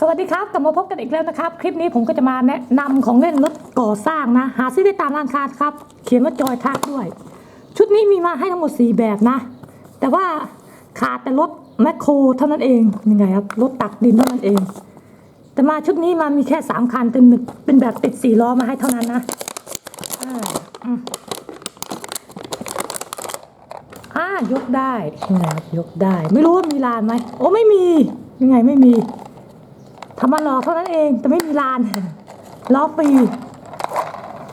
สวัสดีครับกลับมาพบกันอีกแล้วนะครับ คลิปนี้ผมก็จะมาแนะนำของเล่นรถก่อสร้างนะ หาซื้อได้ตามร้านค้าครับ เขียนว่าจอยทักด้วย ชุดนี้มีมาให้ทั้งหมด 4 แบบนะ แต่ว่าขาดแต่รถแมคโครเท่านั้นเองยังไงครับรถตักดินเท่านั้นเอง แต่มาชุดนี้มามีแค่ 3 คันเป็นเป็นแบบติดสี่ล้อมาให้เท่านั้นนะอ่าายกได้ยังไงครับยกได้ ไม่รู้ว่ามีลานไหมโอ้ไม่มียังไงไม่มี ทำมาหลอเท่านั้นเองแต่ไม่มีลานล้อฟรี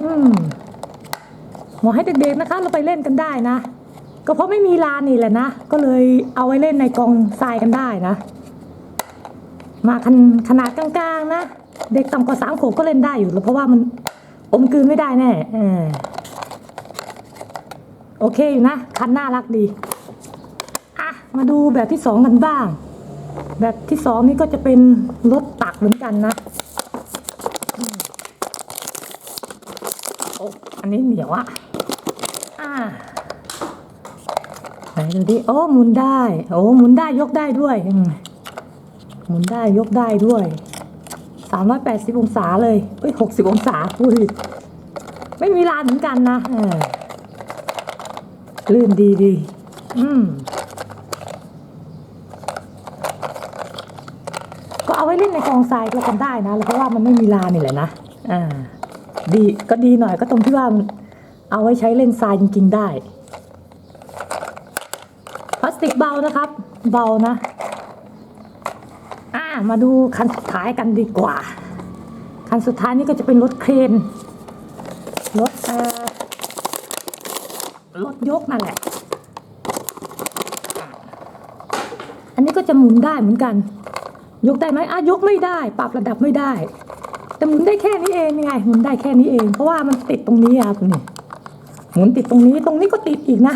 อืมหมอให้เด็กๆนะคะ เราไปเล่นกันได้นะ ก็เพราะไม่มีลานนี่แหละนะ ก็เลยเอาไว้เล่นในกองทรายกันได้นะ มาขนขนาดกลางๆนะ เด็กต่ำกว่าสามขวบก็เล่นได้อยู่แล้วเพราะว่ามันอมกลืนไม่ได้แน่อโอเคอยู่นะ คันน่ารักดี อะ มาดูแบบที่สองกันบ้าง แบบที่สองนี่ก็จะเป็นรถตักเหมือนกันนะโอ้อันนี้เหนียวอะอ่าไหนดูดิโอ้หมุนได้ โอ้หมุนได้ยกได้ด้วยมหมุนได้ยกได้ด้วยสามร้อยแปดสิบองศาเลยเอ้ยหกสิบองศาอุ้ยไม่มีลานเหมือนกันนะลื่นดีดีอืม ก็เอาไว้เล่นในกองทรายก็กันได้นะแล้วเพราะว่ามันไม่มีลานนี่แหละนะอ่าดีก็ดีหน่อยก็ตรงที่ว่าเอาไว้ใช้เล่นทรายจริง ๆ ได้พลาสติกเบานะครับ เบานะอ่ามาดูคันสุดท้ายกันดีกว่า คันสุดท้ายนี่ก็จะเป็นรถเครนรถเอ่อรถยกนั่นแหละ อันนี้ก็จะหมุนได้เหมือนกัน ยกได้ไหมอะยกไม่ได้ ปรับระดับไม่ได้ แต่หมุนได้แค่นี้เองยังไงหมุนได้แค่นี้เอง เพราะว่ามันติดตรงนี้ครับนี่หมุนติดตรงนี้ตรงนี้ก็ติดอีกนะ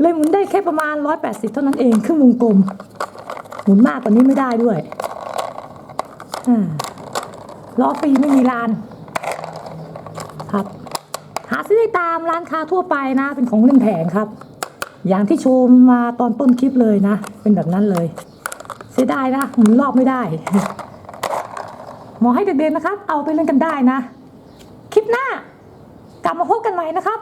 เลยหมุนได้แค่ประมาณร้อยแปดสิบเท่านั้นเองครึ่งวงกลม หมุนมากกว่านี้ไม่ได้ด้วยอ่าล้อฟรีไม่มีลาน ครับ หาซื้อได้ตามร้านค้าทั่วไปนะ เป็นของเล่นแผงครับ อย่างที่โชว์มาตอนต้นคลิปเลยนะ เป็นแบบนั้นเลย เสียดายนะหมุนรอบไม่ได้หมอให้เด็กๆนะครับ เอาไปเล่นกันได้นะ คลิปหน้ากลับมาพบกันใหม่นะครับ